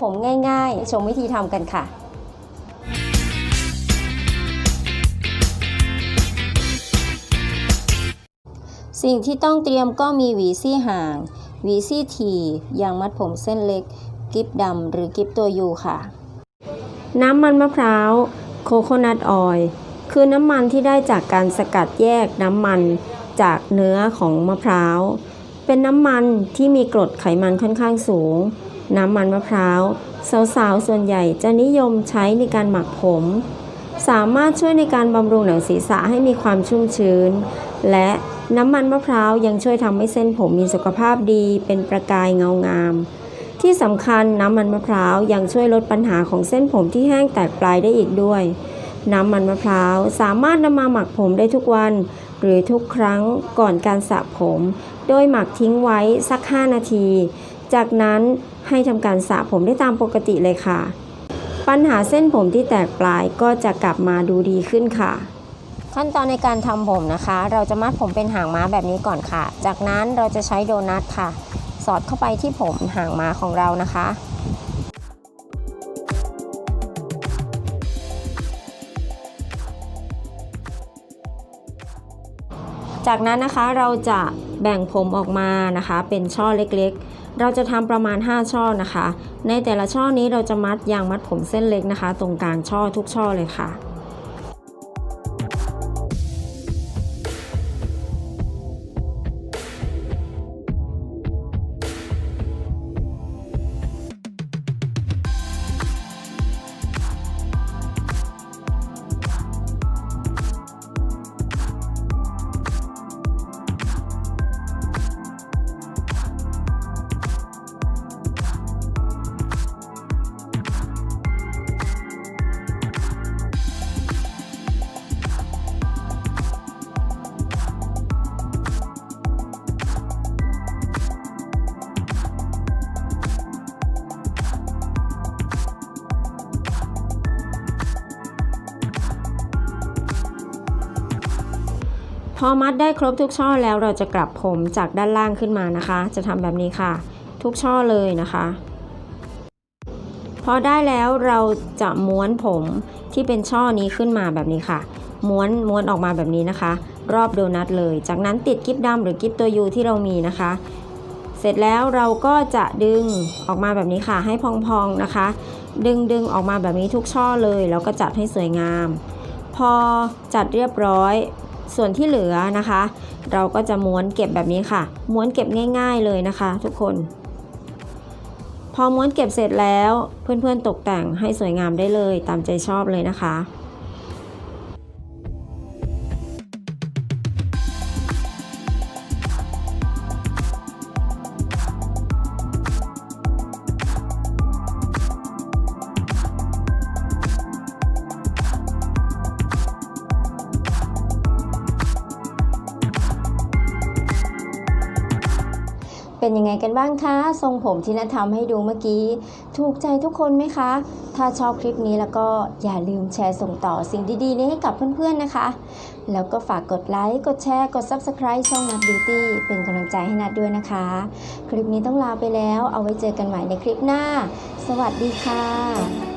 ผมง่ายๆ ชมวิธีทำกันค่ะสิ่งที่ต้องเตรียมก็มีหวีซี่ห่าง หวีซี่ถี่ยางมัดผมเส้นเล็ก กิฟดำหรือกิฟตัวยูค่ะ น้ำมันมะพร้าว โคโคนัทออยล์คือน้ำมันที่ได้จากการสกัดแยกน้ำมันจากเนื้อของมะพร้าว เป็นน้ำมันที่มีกรดไขมันค่อนข้างสูง น้ำมันมะพร้าว สาวๆ ส่วนใหญ่จะนิยมใช้ในการหมักผม สามารถช่วยในการบำรุงหนังศีรษะให้มีความชุ่มชื้น และน้ำมันมะพร้าวยังช่วยทำให้เส้นผมมีสุขภาพดี เป็นประกายเงางาม ที่สำคัญน้ำมันมะพร้าวยังช่วยลดปัญหาของเส้นผมที่แห้งแตกปลายได้อีกด้วย น้ำมันมะพร้าวสามารถนำมาหมักผมได้ทุกวัน หรือทุกครั้งก่อนการสระผม โดยหมักทิ้งไว้สัก 5 นาที จากนั้นให้ทำการสระผมได้ตามปกติเลยค่ะ ปัญหาเส้นผมที่แตกปลายก็จะกลับมาดูดีขึ้นค่ะ ขั้นตอนในการทำผมนะคะ เราจะมัดผมเป็นหางม้าแบบนี้ก่อนค่ะ จากนั้นเราจะใช้โดนัทค่ะ สอดเข้าไปที่ผมหางม้าของเรานะคะจากนั้นนะคะเราจะแบ่งผมออกมานะคะ เป็นช่อเล็ก เราจะทำประมาณ 5 ช่อนะคะ ในแต่ละช่อนี้เราจะมัดยางมัดผมเส้นเล็กนะคะ ตรงกลางช่อทุกช่อเลยค่ะ อมัดได้ครบทุกช่อแล้วเราจะกลับผมจากด้านล่างขึ้นมานะคะ จะทำแบบนี้ค่ะ ทุกช่อเลยนะคะ พอได้แล้วเราจะม้วนผมที่เป็นช่อนี้ขึ้นมาแบบนี้ค่ะ ม้วนม้วนออกมาแบบนี้นะคะ รอบโดนัทเลย จากนั้นติดกิ๊บดำหรือกิ๊บตัวยูที่เรามีนะคะ เสร็จแล้วเราก็จะดึงออกมาแบบนี้ค่ะ ให้พองๆนะคะ ดึงดึงออกมาแบบนี้ทุกช่อเลย แล้วก็จัดให้สวยงาม พอจัดเรียบร้อย ส่วนที่เหลือนะคะ เราก็จะม้วนเก็บแบบนี้ค่ะ ม้วนเก็บง่าย ๆเลยนะคะ ทุกคน พอม้วนเก็บเสร็จแล้วเพื่อนๆตกแต่งให้สวยงามได้เลยตามใจชอบเลยนะคะ เป็นยังไงกันบ้างคะ ทรงผมที่นัททำให้ดูเมื่อกี้ ถูกใจทุกคนไหมคะ ถ้าชอบคลิปนี้แล้วก็อย่าลืมแชร์ส่งต่อสิ่งดีๆ นี้ให้กับเพื่อนๆนะคะ แล้วก็ฝากกดไลค์ กดแชร์ กด Subscribe ช่องนัทบิวตี้เป็นกำลังใจให้นัทด้วยนะคะ คลิปนี้ต้องลาไปแล้ว เอาไว้เจอกันใหม่ในคลิปหน้า สวัสดีค่ะ